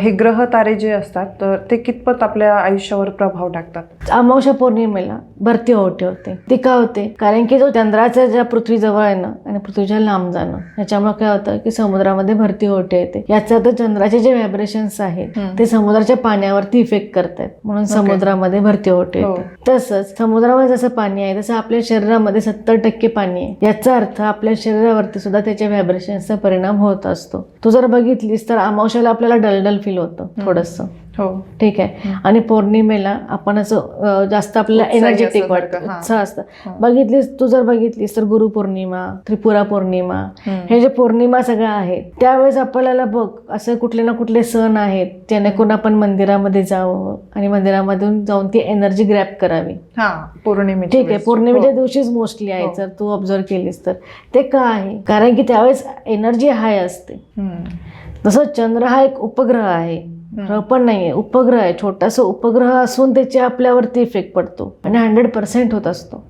हे ग्रह तारे जे असतात तर ते कितपत आपल्या आयुष्यावर प्रभाव टाकतात? अमावस्या पौर्णिमेला भरती ओहोटी होते. ती का होते. कारण की जो चंद्राच्या ज्या पृथ्वी जवळ येणं आणि पृथ्वीच्या लांब जाणं याच्यामुळे काय होतं की समुद्रामध्ये भरती ओहोटी येते. याचा तर चंद्राचे जे व्हायब्रेशन्स आहेत. ते समुद्राच्या पाण्यावरती इफेक्ट करतात. म्हणून समुद्रामध्ये भरती ओहोटी हो. येते. तसंच समुद्रामध्ये जसं पाणी आहे तसं आपल्या शरीरामध्ये सत्तर टक्के पाणी आहे. याचा अर्थ आपल्या शरीरावरती सुद्धा त्याच्या व्हायब्रेशन्सचा परिणाम होत असतो. तू जर बघितलीस तर अमावस्याला आपल्याला डलडल फील होतं थोडंसं. हो. ठीक आहे. आणि पौर्णिमेला आपण असं जास्त आपल्याला एनर्जेटिक वाटतं. उत्साह असतं. बघितलीस तू जर बघितलीस तर गुरुपौर्णिमा त्रिपुरा पौर्णिमा. हे जे पौर्णिमा सगळ्या आहेत त्यावेळेस आपल्याला बघ असं कुठले ना कुठले सण आहेत जेणेकरून आपण मंदिरामध्ये जावं आणि मंदिरामधून जाऊन ती एनर्जी ग्रॅप करावी. हा पौर्णिमेच्या ठीक आहे. पौर्णिमेच्या हो. दिवशीच मोस्टली आहे हो. जर तू ऑब्झर्व केलीस तर. ते का आहे? कारण की त्यावेळेस एनर्जी हाय असते. तसं चंद्र हा एक उपग्रह आहे ग्रह पण नाहीये. उपग्रह आहे छोटासा उपग्रह असून त्याचे आपल्यावरती इफेक्ट पडतो. आणि हंड्रेड पर्सेंट होत असतो.